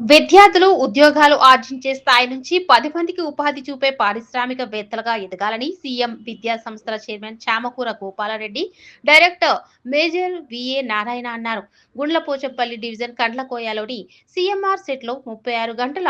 విద్యార్థులు ఉద్యోగాలు ఆర్జించే స్థాయి నుంచి పది మందికి ఉపాధి చూపే పారిశ్రామికవేత్తలుగా ఎదగాలని సీఎం విద్యా సంస్థల chairman Chamakura Gopalreddy director major VA Narayana అన్నారు. గుండ్లపోచంపల్లి డివిజన్ కండ్లకోయలోని సీఎంఆర్ సెట్లో ముప్పై ఆరు గంటల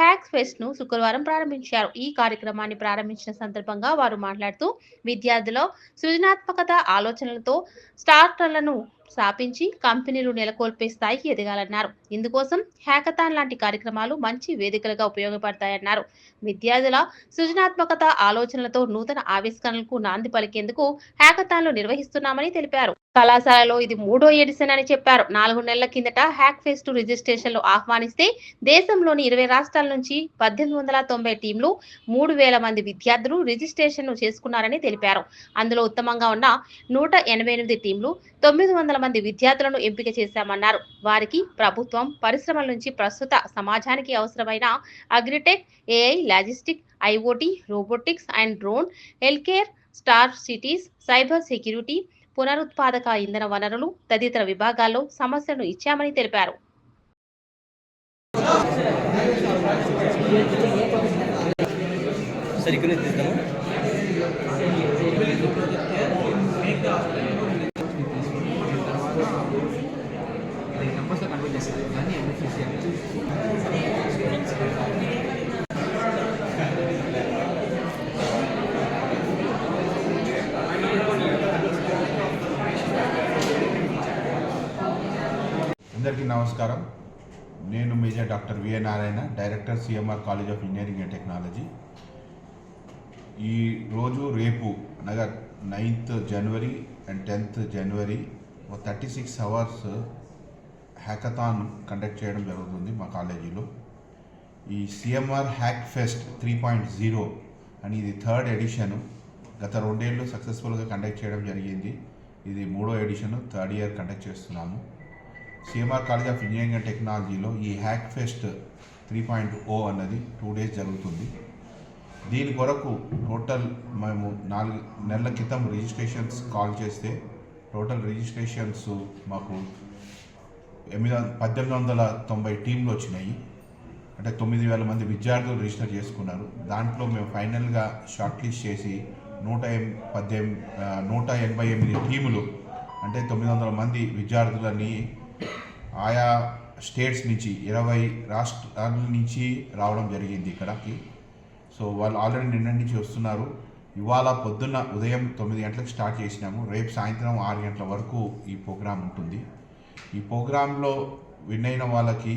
హ్యాక్ ఫెస్ట్ను శుక్రవారం ప్రారంభించారు. ఈ కార్యక్రమాన్ని ప్రారంభించిన సందర్భంగా వారు మాట్లాడుతూ విద్యార్థుల సృజనాత్మకత ఆలోచనలతో స్టార్టర్లను స్థాపించి కంపెనీలు నెలకొల్పే స్థాయికి ఎదగాలన్నారు. ఇందుకోసం హ్యాకథాన్ లాంటి కార్యక్రమాలు మంచి వేదికలుగా ఉపయోగపడతాయన్నారు. విద్యార్థుల సృజనాత్మకత ఆలోచనలతో నూతన ఆవిష్కరణలకు నాంది పలికేందుకు హ్యాకథాన్లు నిర్వహిస్తున్నామని తెలిపారు. కళాశాలలో ఇది మూడో ఎడిషన్ అని చెప్పారు. నాలుగు నెలల కిందట హ్యాక్ ఫెస్ట్ రిజిస్ట్రేషన్లు ఆహ్వానిస్తే దేశంలోని ఇరవై రాష్ట్రాల నుంచి పద్దెనిమిది వందల తొంభై టీంలు మూడు వేల మంది విద్యార్థులు రిజిస్ట్రేషన్ చేసుకున్నారని తెలిపారు. అందులో ఉత్తమంగా ఉన్న నూట ఎనభై ఎనిమిది టీంలు తొమ్మిది వందల మంది విద్యార్థులను ఎంపిక చేశామన్నారు. వారికి ప్రభుత్వం పరిశ్రమల నుంచి ప్రస్తుత సమాజానికి అవసరమైన agritech AI logistic IoT robotics and drone health care star cities cyber security పునరుత్పాదక ఇంధన వనరులు తదితర విభాగాల్లో సమస్యలను ఇచ్చామని తెలిపారు. చేస్తారు నమస్కారం. నేను major doctor V A Narayana director CMR college of engineering and technology. ఈ రోజు రేపు అనగా ninth January and tenth January thirty six hours hackathon conduct చేయడం జరుగుతుంది మా కాలేజీలో. ఈ CMR hack fest three point zero అని ఇది థర్డ్ ఎడిషను. గత రెండేళ్ళు సక్సెస్ఫుల్గా కండక్ట్ చేయడం జరిగింది. ఇది మూడో ఎడిషన్ థర్డ్ ఇయర్ కండక్ట్ చేస్తున్నాము. CMR college of engineering and టెక్నాలజీలో ఈ hack fest three point O అన్నది టూ డేస్ జరుగుతుంది. దీని కొరకు టోటల్ మేము నాలుగు నెలల క్రితం రిజిస్ట్రేషన్స్ కాల్ చేస్తే టోటల్ రిజిస్ట్రేషన్స్ మాకు ఎనిమిది పద్దెనిమిది వందల తొంభై టీంలు వచ్చినాయి. అంటే తొమ్మిది వేల మంది విద్యార్థులు రిజిస్టర్ చేసుకున్నారు. దాంట్లో మేము ఫైనల్గా షార్ట్ లిస్ట్ చేసి నూట ఎం పద్దెనిమిది నూట ఎనభై ఎనిమిది టీములు అంటే తొమ్మిది వందల మంది విద్యార్థులని ఆయా స్టేట్స్ నుంచి ఇరవై రాష్ట్రాల నుంచి రావడం జరిగింది ఇక్కడకి. సో వాళ్ళు ఆల్రెడీ నిన్న నుంచి వస్తున్నారు. ఇవాళ పొద్దున్న ఉదయం తొమ్మిది గంటలకు స్టార్ట్ చేసినాము. రేపు సాయంత్రం ఆరు గంటల వరకు ఈ ప్రోగ్రాం ఉంటుంది. ఈ ప్రోగ్రాంలో విన్ అయిన వాళ్ళకి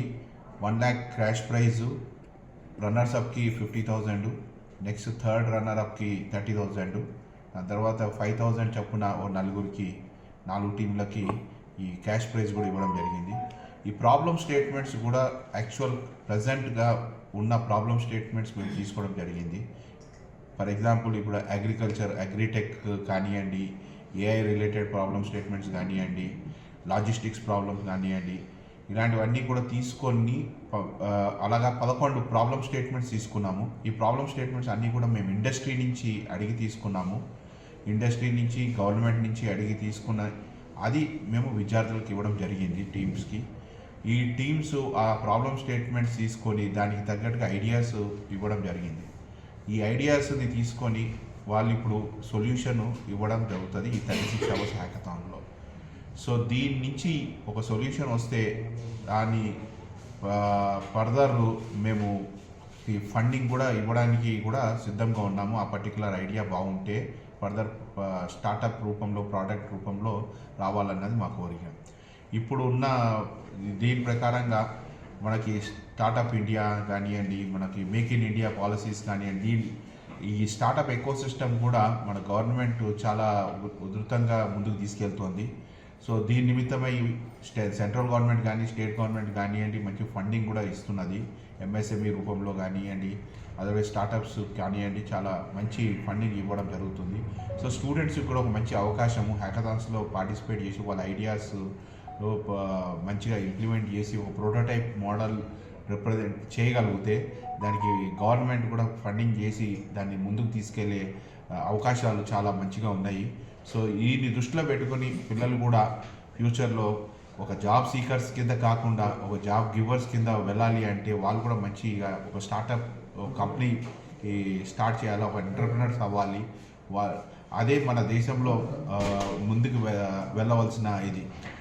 one lakh cash prize runners అప్కి fifty thousand next third runner అప్కి thirty thousand దాని తర్వాత ఫైవ్ థౌజండ్ చొప్పున ఓ నలుగురికి నాలుగు టీంలకి ఈ క్యాష్ ప్రైజ్ కూడా ఇవ్వడం జరిగింది. ఈ ప్రాబ్లమ్ స్టేట్మెంట్స్ కూడా యాక్చువల్ ప్రజెంట్గా ఉన్న ప్రాబ్లమ్ స్టేట్మెంట్స్ మేము తీసుకోవడం జరిగింది. ఫర్ ఎగ్జాంపుల్ ఇప్పుడు అగ్రికల్చర్ అగ్రిటెక్ కానివ్వండి ఏఐ రిలేటెడ్ ప్రాబ్లమ్ స్టేట్మెంట్స్ కానివ్వండి లాజిస్టిక్స్ ప్రాబ్లమ్స్ కానివ్వండి ఇలాంటివన్నీ కూడా తీసుకొని అలాగా పదకొండు ప్రాబ్లమ్ స్టేట్మెంట్స్ తీసుకున్నాము. ఈ ప్రాబ్లమ్ స్టేట్మెంట్స్ అన్నీ కూడా మేము ఇండస్ట్రీ నుంచి అడిగి తీసుకున్నాము. ఇండస్ట్రీ నుంచి గవర్నమెంట్ నుంచి అడిగి తీసుకున్న అది మేము విద్యార్థులకు ఇవ్వడం జరిగింది టీమ్స్కి. ఈ టీమ్స్ ఆ ప్రాబ్లమ్ స్టేట్మెంట్స్ తీసుకొని దానికి తగ్గట్టుగా ఐడియాస్ ఇవ్వడం జరిగింది. ఈ ఐడియాస్ని తీసుకొని వాళ్ళు ఇప్పుడు సొల్యూషన్ ఇవ్వడం జరుగుతుంది ఈ థర్టీ సిక్స్ అవర్స్ హ్యాకథాన్లో. సో దీని నుంచి ఒక సొల్యూషన్ వస్తే దాన్ని ఫర్దర్ మేము ఈ ఫండింగ్ కూడా ఇవ్వడానికి కూడా సిద్ధంగా ఉన్నాము. ఆ పర్టికులర్ ఐడియా బాగుంటే ఫర్దర్ స్టార్టప్ రూపంలో ప్రోడక్ట్ రూపంలో రావాలన్నది మా కోరిక. ఇప్పుడు ఉన్న దీని ప్రకారంగా మనకి స్టార్టప్ ఇండియా కానివ్వండి మనకి మేక్ ఇన్ ఇండియా పాలసీస్ కానివ్వండి ఈ స్టార్టప్ ఎకో సిస్టమ్ కూడా మన గవర్నమెంట్ చాలా ఉ- ఉధృతంగా ముందుకు తీసుకెళ్తోంది. సో దీని నిమిత్తమై స్టే సెంట్రల్ గవర్నమెంట్ కానీ స్టేట్ గవర్నమెంట్ కానివ్వండి మంచి ఫండింగ్ కూడా ఇస్తున్నది. ఎంఎస్ఎంఈ రూపంలో కానివ్వండి అదర్వైజ్ స్టార్టప్స్ కానివ్వండి చాలా మంచి ఫండింగ్ ఇవ్వడం జరుగుతుంది. సో స్టూడెంట్స్కి కూడా ఒక మంచి అవకాశము హ్యాకథాన్స్లో పార్టిసిపేట్ చేసి వాళ్ళ ఐడియాస్లో మంచిగా ఇంప్లిమెంట్ చేసి ఒక ప్రోటోటైప్ మోడల్ రిప్రజెంట్ చేయగలిగితే దానికి గవర్నమెంట్ కూడా ఫండింగ్ చేసి దాన్ని ముందుకు తీసుకెళ్ళే అవకాశాలు చాలా మంచిగా ఉన్నాయి. సో ఈ దృష్టిలో పెట్టుకొని పిల్లలు కూడా ఫ్యూచర్లో ఒక జాబ్ సీకర్స్ కింద కాకుండా ఒక జాబ్ గివర్స్ కింద వెళ్ళాలి అంటే వాళ్ళు కూడా మంచిగా ఒక స్టార్టప్ కంపెనీ స్టార్ట్ చేయాలి ఒక ఎంటర్ప్రినర్స్ అవ్వాలి. వా అదే మన దేశంలో ముందుకు వె- వెళ్ళవలసిన ఇది.